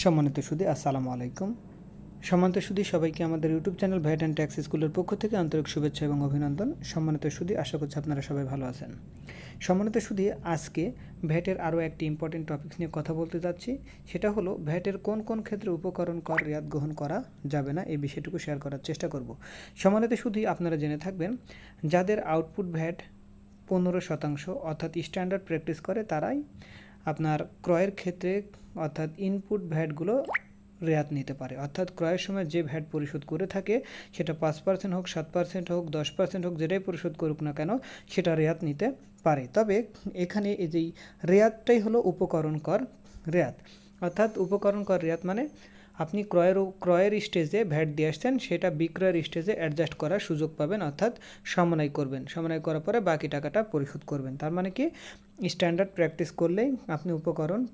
সম্মানিত সুদী, আসসালামু আলাইকুম। সম্মানিত সুদী, সবাইকে আমাদের YouTube channel VAT and tax স্কুলের পক্ষ থেকে আন্তরিক শুভেচ্ছা এবং অভিনন্দন। সম্মানিত সুদী, আশা করছি আপনারা সবাই ভালো আছেন। সম্মানিত সুদী, আজকে ভ্যাটের আরও একটি ইম্পর্টেন্ট টপিকস নিয়ে কথা বলতে যাচ্ছি। সেটা হলো ভ্যাটের কোন কোন ক্ষেত্রে উপকরণ কর রেয়াত গ্রহণ করা যাবে না, এই বিষয়টুকু শেয়ার করার চেষ্টা করব। সম্মানিত সুদী, আপনারা জেনে থাকবেন, যাদের আউটপুট ভ্যাট পনেরো শতাংশ অর্থাৎ স্ট্যান্ডার্ড প্র্যাকটিস করে, তারাই আপনার ক্রয়ের ক্ষেত্রে অর্থাৎ ইনপুট ভ্যাটগুলো রেয়াত নিতে পারে। অর্থাৎ ক্রয়ের সময় যে ভ্যাট পরিশোধ করে থাকে, সেটা পাঁচ পার্সেন্ট হোক, সাত পার্সেন্ট হোক, দশ পার্সেন্ট হোক, যেটাই পরিশোধ করুক না কেন, সেটা রেয়াত নিতে পারে। তবে এখানে এই যেই রেয়াতটাই হলো উপকরণ কর রেয়াত। অর্থাৎ উপকরণ কর রেয়াত মানে আপনি ক্রয়ের ক্রয়ের স্টেজে ভ্যাট দিয়ে আসছেন সেটা বিক্রয়ের স্টেজে অ্যাডজাস্ট করার সুযোগ পাবেন অর্থাৎ সমন্বয় করবেন। সমন্বয় করার পরে বাকি টাকাটা পরিশোধ করবেন। তার মানে কি? স্ট্যান্ডার্ড প্র্যাকটিস করলেই আপনি উপকরণ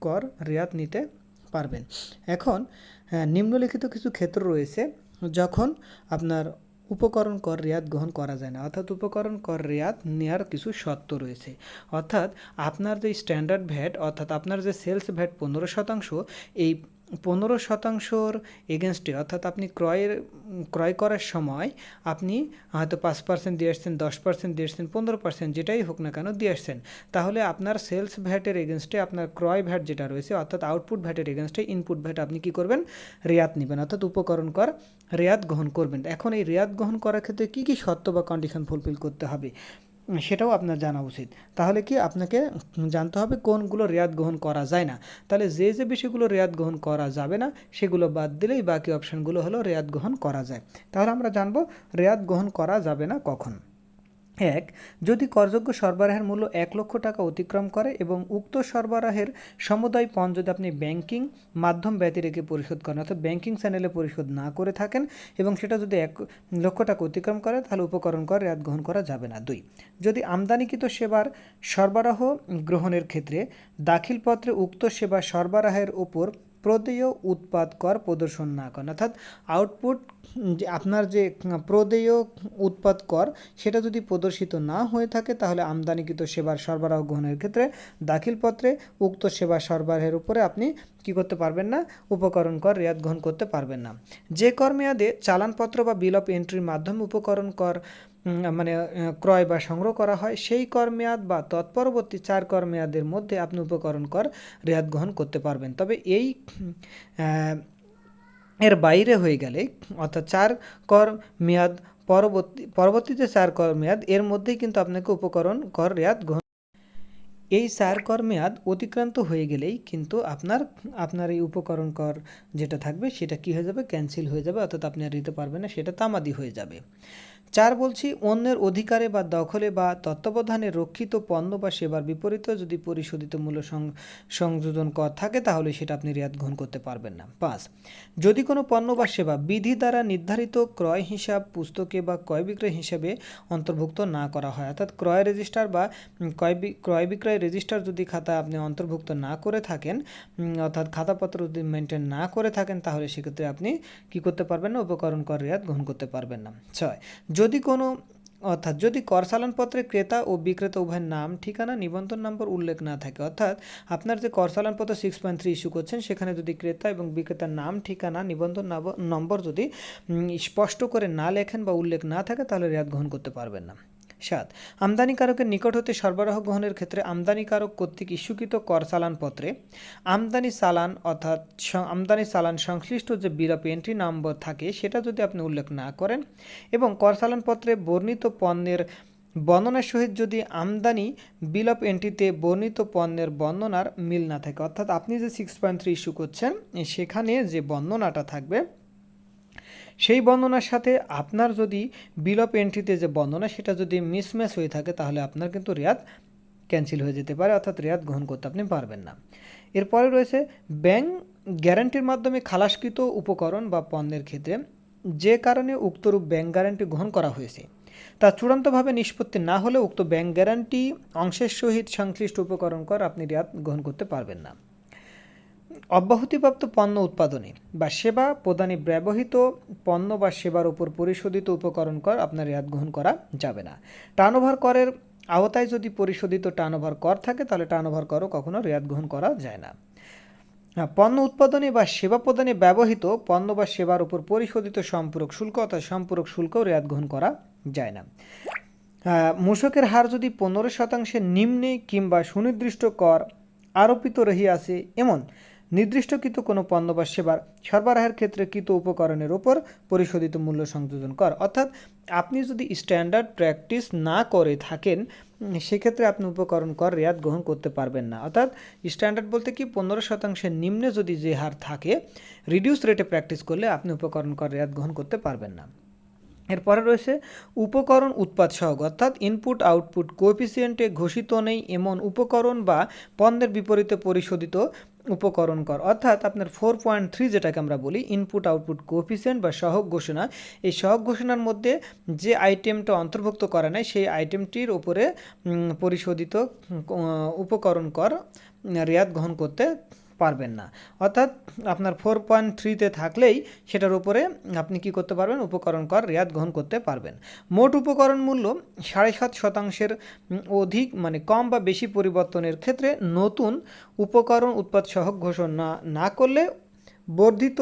কর রেয়াত নিতে পারবেন। এখন হ্যাঁ, নিম্নলিখিত কিছু ক্ষেত্র রয়েছে যখন আপনার উপকরণ কর রেয়াত গ্রহণ করা যায় না। অর্থাৎ উপকরণ কর রেয়াত নেওয়ার কিছু শর্ত রয়েছে। অর্থাৎ আপনার যে স্ট্যান্ডার্ড ভ্যাট অর্থাৎ আপনার যে সেলস ভ্যাট পনেরো শতাংশ এই পনেরো শতাংশর এগেনস্টে অর্থাৎ আপনি ক্রয়ের, ক্রয় করার সময় আপনি হয়তো পাঁচ পার্সেন্ট দিয়ে আসছেন, দশ পার্সেন্ট দিয়ে আসছেন, পনেরো পার্সেন্ট যেটাই হোক না কেন দিয়ে আসছেন। তাহলে আপনার সেলস ভ্যাটের এগেনস্টে আপনার ক্রয় ভ্যাট যেটা রয়েছে, অর্থাৎ আউটপুট ভ্যাটের এগেনস্টে ইনপুট ভ্যাট আপনি কি করবেন? রেয়াত নেবেন, অর্থাৎ উপকরণ কর রেয়াত গ্রহণ করবেন। এখন এই রেয়াত গ্রহণ করার ক্ষেত্রে কী কী শর্ত বা কন্ডিশন ফুলফিল করতে হবে? সেটাও আপনার জানা উচিত। তাহলে কি আপনাকে জানতে হবে কোনগুলো রেয়াত গ্রহণ করা যায় না। তাহলে যে যে বিষয়গুলো রেয়াত গ্রহণ করা যাবে না, সেগুলো বাদ দিলেই বাকি অপশানগুলো হলো রেয়াত গ্রহণ করা যায়। তাহলে আমরা জানব রেয়াত গ্রহণ করা যাবে না কখন। এক, যদি করযোগ্য সরবরাহের মূল্য এক লক্ষ টাকা অতিক্রম করে এবং উক্ত সরবরাহের সমুদায় পণ যদি আপনি ব্যাংকিং মাধ্যম ব্যতি রেখে পরিশোধ করেন, অর্থাৎ ব্যাংকিং চ্যানেলে পরিশোধ না করে থাকেন এবং সেটা যদি এক লক্ষ টাকা অতিক্রম করে, তাহলে উপকরণ কর, রেয়াত গ্রহণ করা যাবে না। দুই, যদি আমদানিকৃত সেবার সরবরাহ গ্রহণের ক্ষেত্রে দাখিলপত্রে উক্ত সেবা সরবরাহের উপর প্রদেয় উৎপাদ কর প্রদর্শন না করেন অর্থাৎ আউটপুট আপনার যে প্রদেয় উৎপাদ কর, সেটা যদি প্রদর্শিত না হয়ে থাকে, তাহলে আমদানিকৃত সেবার সরবরাহ গ্রহণের ক্ষেত্রে দাখিলপত্রে উক্ত সেবা সরবরাহের উপরে আপনি কি করতে পারবেন না? উপকরণ কর, রেয়াত গ্রহণ করতে পারবেন না। যে কর মেয়াদে চালানপত্র বা বিল অফ এন্ট্রির মাধ্যমে উপকরণ কর মানে ক্রয় বা সংগ্রহ করা হয়, সেই কর মেয়াদ বা তৎপরবর্তী চার কর মেয়াদের মধ্যে আপনি উপকরণ কর রেয়াত গ্রহণ করতে পারবেন। তবে এই এর বাইরে হয়ে গেলে, অর্থাৎ চার কর মেয়াদ পরবর্তী, পরবর্তীতে চার কর মেয়াদ এর মধ্যেই কিন্তু আপনাকে উপকরণ কর রেয়াত গ্রহণ এই চার কর মেয়াদ অতিক্রান্ত হয়ে গেলেই কিন্তু আপনার আপনার এই উপকরণ কর যেটা থাকবে, সেটা কি হয়ে যাবে? ক্যান্সেল হয়ে যাবে, অর্থাৎ আপনি আর দিতে পারবেন না, সেটা তামাদি হয়ে যাবে। চার বলছি, অন্যের অধিকারে বা দখলে বা তত্ত্বাবধানে রক্ষিত পণ্য বা সেবার বিপরীতে যদি পরিশোধিত মূল্য সংযোজন কর থাকে, তাহলে সেটা আপনি রেয়াত গ্রহণ করতে পারবেন না। পাঁচ, যদি কোনো পণ্য বা সেবা বিধি দ্বারা নির্ধারিত ক্রয় হিসাব, পুস্তকে বা ক্রয় বিক্রয় হিসাবে অন্তর্ভুক্ত না করা হয়, অর্থাৎ ক্রয় রেজিস্টার বা ক্রয় ক্রয় বিক্রয় রেজিস্টার যদি খাতা আপনি অন্তর্ভুক্ত না করে থাকেন অর্থাৎ খাতাপত্র যদি মেনটেন না করে থাকেন, তাহলে সেক্ষেত্রে আপনি কি করতে পারবেন না, উপকরণ কর রেয়াত গ্রহণ করতে পারবেন না। ছয় যদি কোনো, অর্থাৎ যদি কর চালানপত্রে ক্রেতা ও বিক্রেতা উভয়ের নাম, ঠিকানা, নিবন্ধন নম্বর উল্লেখ না থাকে, অর্থাৎ আপনার যে কর চালানপত্র সিক্স পয়েন্ট থ্রি ইস্যু করছেন, সেখানে যদি ক্রেতা এবং বিক্রেতার নাম, ঠিকানা, নিবন্ধন নাব- নম্বর যদি স্পষ্ট করে না লেখেন বা উল্লেখ না থাকে, তাহলে রেয়াত গ্রহণ করতে পারবেন না। সাত, আমদানিকারকের নিকট হতে সরবরাহ গ্রহণের ক্ষেত্রে আমদানিকারক কর্তৃক ইস্যুকৃত কর চালানপত্রে আমদানি চালান অর্থাৎ আমদানি চালান সংশ্লিষ্ট যে বিল এন্ট্রি নম্বর থাকে, সেটা যদি আপনি উল্লেখ না করেন এবং কর চালানপত্রে বর্ণিত পণ্যের বর্ণনার সহিত যদি আমদানি বিল অফ এন্ট্রিতে বর্ণিত পণ্যের বর্ণনার মিল না থাকে, অর্থাৎ আপনি যে সিক্স পয়েন্ট থ্রি ইস্যু করছেন, সেখানে যে বর্ণনাটা থাকবে সেই বর্ণনার সাথে আপনার যদি বিল অফ এন্ট্রিতে যে বর্ণনা, সেটা যদি মিসম্যাচ হয়ে থাকে, তাহলে আপনার কিন্তু রেয়াত ক্যান্সেল হয়ে যেতে পারে, অর্থাৎ রেয়াত গ্রহণ করতে আপনি পারবেন না। এরপরে রয়েছে ব্যাংক গ্যারান্টির মাধ্যমে খালাসকৃত উপকরণ বা পণ্যের ক্ষেত্রে যে কারণে উক্তরূপ ব্যাংক গ্যারান্টি গ্রহণ করা হয়েছে, তা চূড়ান্তভাবে নিষ্পত্তি না হলে উক্ত ব্যাংক গ্যারান্টি অংশের সহিত সংশ্লিষ্ট উপকরণ কর, আপনি রেয়াত গ্রহণ করতে পারবেন না। অব্যাহতিপ্রাপ্ত পণ্য উৎপাদনে বা সেবা প্রদানে ব্যবহৃত পণ্য বা সেবার উপর পরিশোধিত উপকরণ কর আপনার রেয়াত গ্রহণ করা যাবে না। টার্নওভার করের আওতায় যদি পরিশোধিত টার্নওভার কর থাকে তাহলে টার্নওভার করও কখনো রেয়াত গ্রহণ করা যায় না। পণ্য উৎপাদনে বা সেবা প্রদানে ব্যবহৃত পণ্য বা সেবার উপর পরিশোধিত সম্পূরক শুল্ক অর্থাৎ সম্পূরক শুল্কও রেয়াত গ্রহণ করা যায় না। আহ, মূসকের হার যদি পনেরো শতাংশের নিম্নে কিংবা সুনির্দিষ্ট কর আরোপিত রহিয়াছে এমন নির্দিষ্টকৃত কোনো পণ্য বা সেবার সরবরাহের ক্ষেত্রে কৃত উপকরণের ওপর পরিশোধিত মূল্য সংযোজন কর। অর্থাৎ আপনি যদি স্ট্যান্ডার্ড প্র্যাকটিস না করে থাকেন সেক্ষেত্রে আপনি উপকরণ কর রেয়াত গ্রহণ করতে পারবেন না। অর্থাৎ স্ট্যান্ডার্ড বলতে কি, পনেরো শতাংশের নিম্নে যদি যে হার থাকে রিডিউস রেটে প্র্যাকটিস করলে আপনি উপকরণ কর রেয়াত গ্রহণ করতে পারবেন না। এরপরে রয়েছে উপকরণ উৎপাদ সহগ। অর্থাৎ ইনপুট আউটপুট কোএফিসিয়েন্টে ঘোষিত নেই এমন উপকরণ বা পণ্যের বিপরীতে পরিশোধিত উপকরণ কর। অর্থাৎ আপনার ফোর পয়েন্ট থ্রি যেটাকে আমরা বলি ইনপুট আউটপুট কোফিসিয়েন্ট বা সহক ঘোষণা এই সহক ঘোষণার মধ্যে যে আইটেমটা অন্তর্ভুক্ত করা নেয় সেই আইটেমটির উম, পরিশোধিত উপকরণ কর রেয়াত গ্রহণ করতে পারবেন না। অর্থাৎ আপনার ফোর পয়েন্ট থ্রিতে থাকলেই সেটার উপরে আপনি কি করতে পারবেন? উপকরণ কর রেয়াত গ্রহণ করতে পারবেন। মোট উপকরণ মূল্য সাড়ে সাত শতাংশের অধিক মানে কম বা বেশি পরিবর্তনের ক্ষেত্রে নতুন উপকরণ উৎপাদ সহ ঘোষণা না করলে বর্ধিত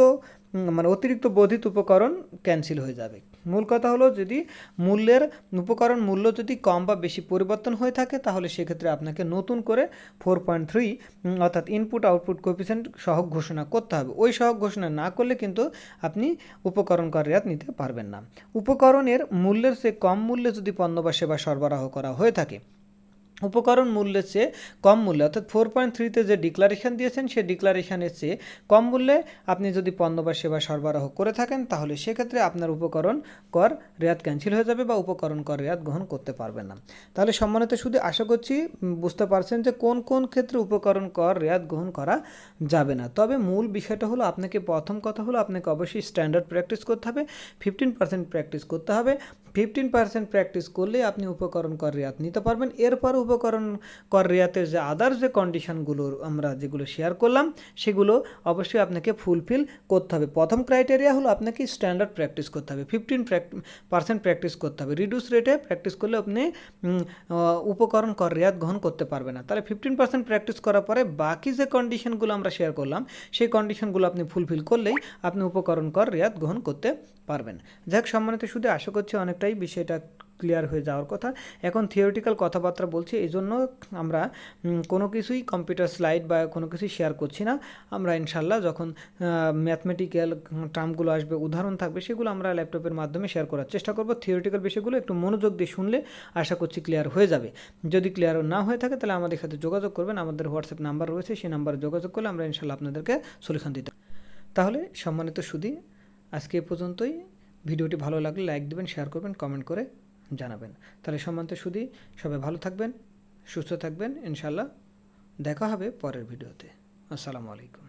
মানে অতিরিক্ত বর্ধিত উপকরণ ক্যান্সেল হয়ে যাবে। মূল কথা হলো যদি মূল্যের উপকরণ মূল্য যদি কম বা বেশি পরিবর্তন হয়ে থাকে, তাহলে সেক্ষেত্রে আপনাকে নতুন করে ফোর পয়েন্ট থ্রি অর্থাৎ ইনপুট আউটপুট কোপিসেন্ট সহগ ঘোষণা করতে হবে। ওই সহগ ঘোষণা না করলে কিন্তু আপনি উপকরণ কর নিতে পারবেন না। উপকরণের মূল্যের চেয়ে কম মূল্যে যদি পণ্য বা সেবা সরবরাহ করা হয়ে থাকে উপকরণ মূল্যের চেয়ে কম মূল্যে, অর্থাৎ ফোর পয়েন্ট থ্রিতে যে ডিক্লারেশন দিয়েছেন, সেই ডিক্লারেশনের চেয়ে কম মূল্যে আপনি যদি পণ্য বা সেবা সরবরাহ করে থাকেন, তাহলে সেক্ষেত্রে আপনার উপকরণ কর রেয়াত ক্যান্সেল হয়ে যাবে বা উপকরণ কর রেয়াত গ্রহণ করতে পারবেন না। তাহলে সম্মানিত শুধু আশা করছি বুঝতে পারছেন যে কোন কোন ক্ষেত্রে উপকরণ কর রেয়াত গ্রহণ করা যাবে না। তবে মূল বিষয়টা হলো, আপনাকে প্রথম কথা হলো, আপনাকে অবশ্যই স্ট্যান্ডার্ড প্র্যাকটিস করতে হবে ফিফটিন পার্সেন্ট প্র্যাকটিস করতে হবে। ফিফটিন পার্সেন্ট প্র্যাকটিস করলে আপনি উপকরণ কর রেয়াত নিতে পারবেন। এরপর উপকরণ কর রেয়াতের যে আদার্স যে কন্ডিশনগুলো আমরা যেগুলো শেয়ার করলাম, সেগুলো অবশ্যই আপনাকে ফুলফিল করতে হবে। প্রথম ক্রাইটেরিয়া হলো আপনাকে স্ট্যান্ডার্ড প্র্যাকটিস করতে হবে। ফিফটিন পার্সেন্ট প্র্যাকটিস করতে হবে। রিডিউস রেটে প্র্যাকটিস করলে আপনি উপকরণ কর রেয়াত গ্রহণ করতে পারবেন না। তাহলে ফিফটিন পার্সেন্ট প্র্যাকটিস করার পরে বাকি যে কন্ডিশনগুলো আমরা শেয়ার করলাম, সেই কন্ডিশনগুলো আপনি ফুলফিল করলেই আপনি উপকরণ কর রেয়াত গ্রহণ করতে পারবেন। যাক, সম্মানিত শুধু আশা করছি অনেকটাই বিষয়টা ক্লিয়ার হয়ে যাওয়ার কথা। এখন থিওরিটিক্যাল কথাবার্তা বলছি এই জন্য আমরা কোনো কিছুই কম্পিউটার স্লাইড বা কোনো কিছুই শেয়ার করছি না। আমরা ইনশাল্লাহ যখন ম্যাথমেটিক্যাল টার্মগুলো আসবে, উদাহরণ থাকবে, সেগুলো আমরা ল্যাপটপের মাধ্যমে শেয়ার করার চেষ্টা করব। থিওরিটিক্যাল বিষয়গুলো একটু মনোযোগ দিয়ে শুনলে আশা করছি ক্লিয়ার হয়ে যাবে। যদি ক্লিয়ার না হয়ে থাকে, তাহলে আমাদের সাথে যোগাযোগ করবেন। আমাদের হোয়াটসঅ্যাপ নাম্বার রয়েছে, সেই নাম্বারে যোগাযোগ করলে আমরা ইনশাল্লাহ আপনাদেরকে সলিউশন দিতে তাহলে সম্মানিত সুদী আজকে এ পর্যন্তই। ভিডিওটি ভালো লাগলে লাইক দেবেন শেয়ার করবেন কমেন্ট করে জানাবেন। তাহলে সম্মানিত সুদী সবাই ভালো থাকবেন, সুস্থ থাকবেন ইনশাল্লাহ দেখা হবে পরের ভিডিওতে। আসসালামু আলাইকুম।